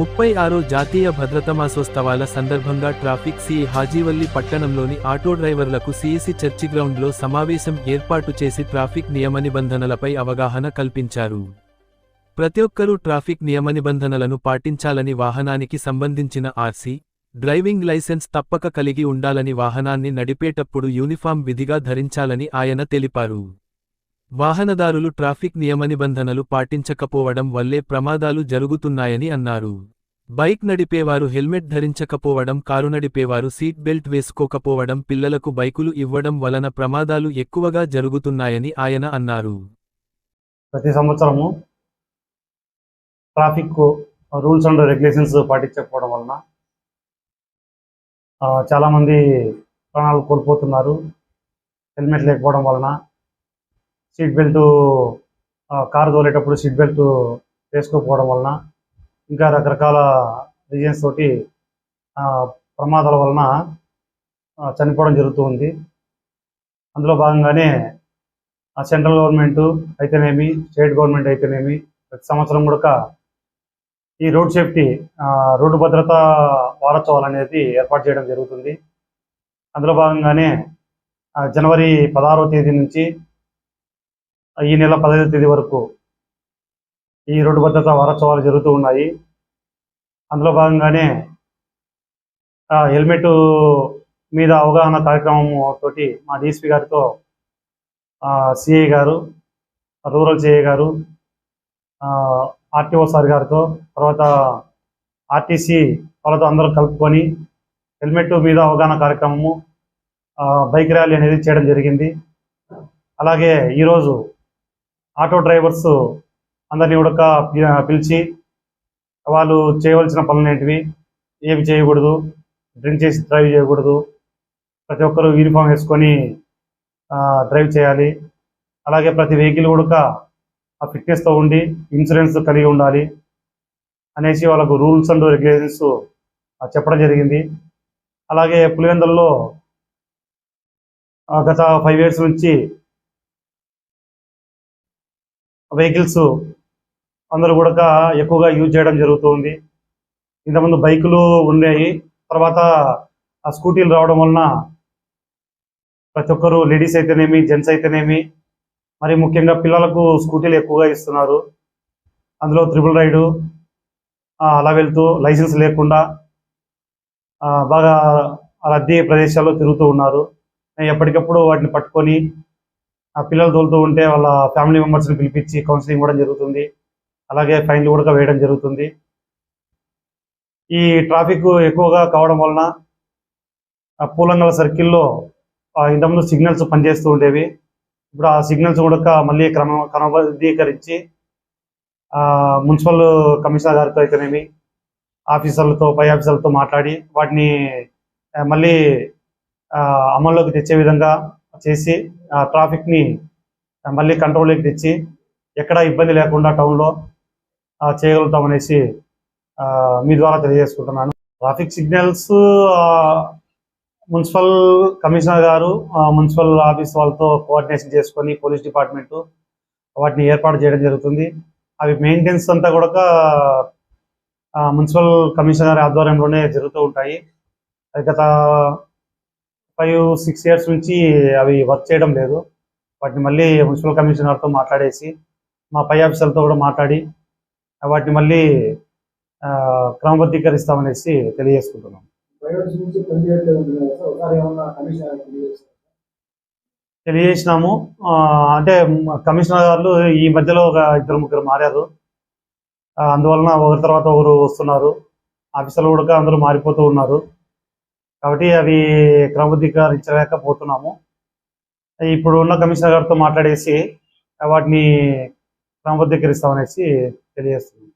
ముప్పై ఆరో జాతీయ భద్రతమాసోత్సవాల సందర్భంగా ట్రాఫిక్ సిఐ హాజీవల్లి పట్టణంలోని ఆటో డ్రైవర్లకు సిఎసి చర్చి గ్రౌండ్లో సమావేశం ఏర్పాటు చేసి ట్రాఫిక్ నియమ నిబంధనలపై అవగాహన కల్పించారు. ప్రతి ఒక్కరూ ట్రాఫిక్ నియమ నిబంధనలను పాటించాలని వాహనానికి సంబంధించిన ఆర్సీ డ్రైవింగ్ లైసెన్స్ తప్పక కలిగి ఉండాలని వాహనాన్ని నడిపేటప్పుడు యూనిఫామ్ విధిగా ధరించాలని ఆయన తెలిపారు. వాహనదారులు ట్రాఫిక్ నియమ నిబంధనలు పాటించకపోవడం వల్లే ప్రమాదాలు జరుగుతున్నాయని అన్నారు. బైక్ నడిపేవారు హెల్మెట్ ధరించకపోవడం కారు నడిపేవారు సీట్ బెల్ట్ వేసుకోకపోవడం పిల్లలకు బైకులు ఇవ్వడం వలన ప్రమాదాలు ఎక్కువగా జరుగుతున్నాయని ఆయన అన్నారు. ప్రతి సంవత్సరము ట్రాఫిక్ రూల్స్ అండ్ రెగ్యులేషన్స్ పాటించకపోవడం వలన చాలామంది ప్రాణాలు కోల్పోతున్నారు. హెల్మెట్ లేకపోవడం వలన సీట్ బెల్ట్ కారు తోలేటప్పుడు సీట్ బెల్ట్ వేసుకోకపోవడం వలన ఇంకా రకరకాల రీజన్స్ తోటి ఆ, ప్రమాదాల వలన చనిపోవడం చనిపోవడం జరుగుతుంది అందులో భాగంగానే సెంట్రల్ గవర్నమెంట్ అయితేనేమి స్టేట్ గవర్నమెంట్ అయితేనేమి ప్రతి సంవత్సరం కూడా ఈ రోడ్ సేఫ్టీ ఆ, రోడ్డు భద్రత వారోత్సవాలు అనేది ఏర్పాటు చేయడం జరుగుతుంది. అందులో భాగంగానే జనవరి పదహారవ తేదీ నుంచి ఈ నెల పదహైదు తేదీ వరకు ఈ రోడ్డు భద్రత వారోత్సవాలు జరుగుతూ ఉన్నాయి. అందులో భాగంగానే హెల్మెట్ మీద అవగాహన కార్యక్రమం తోటి మా డిఎస్పి గారితో సిఐ గారు రూరల్ సిఐ గారు ఆర్టీఓ సార్ గారితో తర్వాత ఆర్టీసీ వాళ్ళతో అందరూ కలుపుకొని హెల్మెట్ మీద అవగాహన కార్యక్రమము ఆ, బైక్ ర్యాలీ అనేది చేయడం జరిగింది. అలాగే ఈరోజు ఆటో డ్రైవర్స్ అందరినీ ఉడక పిలిచి వాళ్ళు చేయవలసిన పనులు ఏంటివి ఏమి చేయకూడదు డ్రింక్ చేసి డ్రైవ్ చేయకూడదు ప్రతి ఒక్కరూ యూనిఫామ్ వేసుకొని డ్రైవ్ చేయాలి. అలాగే ప్రతి వెహికల్ కూడా ఆ ఫిట్నెస్తో ఉండి ఇన్సూరెన్స్ కలిగి ఉండాలి అనేసి వాళ్ళకు రూల్స్ అండ్ రెగ్యులేషన్స్ చెప్పడం జరిగింది. అలాగే పులివెందులలో గత ఫైవ్ ఇయర్స్ నుంచి వెహికల్స్ అందరూ కూడా ఎక్కువగా యూజ్ చేయడం జరుగుతుంది. ఇంతకుముందు బైకులు ఉండేవి. తర్వాత ఆ స్కూటీలు రావడం వలన ప్రతి ఒక్కరు లేడీస్ అయితేనేమి జెంట్స్ అయితేనేమి మరి ముఖ్యంగా పిల్లలకు స్కూటీలు ఎక్కువగా ఇస్తున్నారు. అందులో త్రిబుల్ రైడు అలా వెళ్తూ లైసెన్స్ లేకుండా బాగా రద్దీ ప్రదేశాల్లో తిరుగుతూ ఉన్నారు. నేను ఎప్పటికప్పుడు వాటిని పట్టుకొని ఆ పిల్లలు తోలుతూ ఉంటే వాళ్ళ ఫ్యామిలీ మెంబర్స్ని పిలిపించి కౌన్సిలింగ్ ఇవ్వడం జరుగుతుంది. అలాగే ఫైన్లు కూడా వేయడం జరుగుతుంది. ఈ ట్రాఫిక్ ఎక్కువగా కావడం వలన పూలంగల సర్కిల్లో ఇంతకుముందు సిగ్నల్స్ పనిచేస్తూ ఉండేవి. ఇప్పుడు ఆ సిగ్నల్స్ కూడా మళ్ళీ క్రమ క్రమబద్ధీకరించి ఆ, మున్సిపల్ కమిషనర్ గారితో అయితేనేమి ఆఫీసర్లతో పై ఆఫీసర్లతో మాట్లాడి వాటిని మళ్ళీ ఆ, అమల్లోకి తెచ్చే విధంగా చేసి ట్రాఫిక్ని ని మళ్ళీ కంట్రోల్లోకి తెచ్చి ఎక్కడ ఇబ్బంది లేకుండా టౌన్లో చేయగలుగుతామనేసి ఆ, మీ ద్వారా తెలియజేసుకుంటున్నాను. ట్రాఫిక్ సిగ్నల్స్ ఆ, మున్సిపల్ కమిషనర్ గారు ఆ, మున్సిపల్ ఆఫీస్ వాళ్ళతో కోఆర్డినేషన్ చేసుకొని పోలీస్ డిపార్ట్మెంట్ వాటిని ఏర్పాటు చేయడం జరుగుతుంది. అవి మెయింటెనెన్స్ అంతా కూడా ఆ, మున్సిపల్ కమిషనర్ ఆధ్వర్యంలోనే జరుగుతూ ఉంటాయి. గత ఫైవ్ సిక్స్ ఇయర్స్ నుంచి అవి వర్క్ చేయడం లేదు. వాటిని మళ్ళీ మున్సిపల్ కమిషనర్తో మాట్లాడేసి మా పై ఆఫీసర్లతో కూడా మాట్లాడి వాటిని మళ్ళీ క్రమబద్ధీకరిస్తామనేసి తెలియజేసుకుంటున్నాం. తెలియజేసినాము. అంటే కమిషనర్ గారు ఈ మధ్యలో ఒక ఇద్దరు ముగ్గురు మారారు. అందువలన ఒకరి తర్వాత ఒకరు వస్తున్నారు. ఆఫీసర్లు కూడా అందరూ మారిపోతూ ఉన్నారు. కాబట్టి అవి క్రమబద్ధీకరించలేకపోతున్నాము. ఇప్పుడు ఉన్న కమిషనర్ గారితో మాట్లాడేసి వాటిని క్రమబద్ధీకరిస్తామనేసి తెలియజేస్తున్నాం.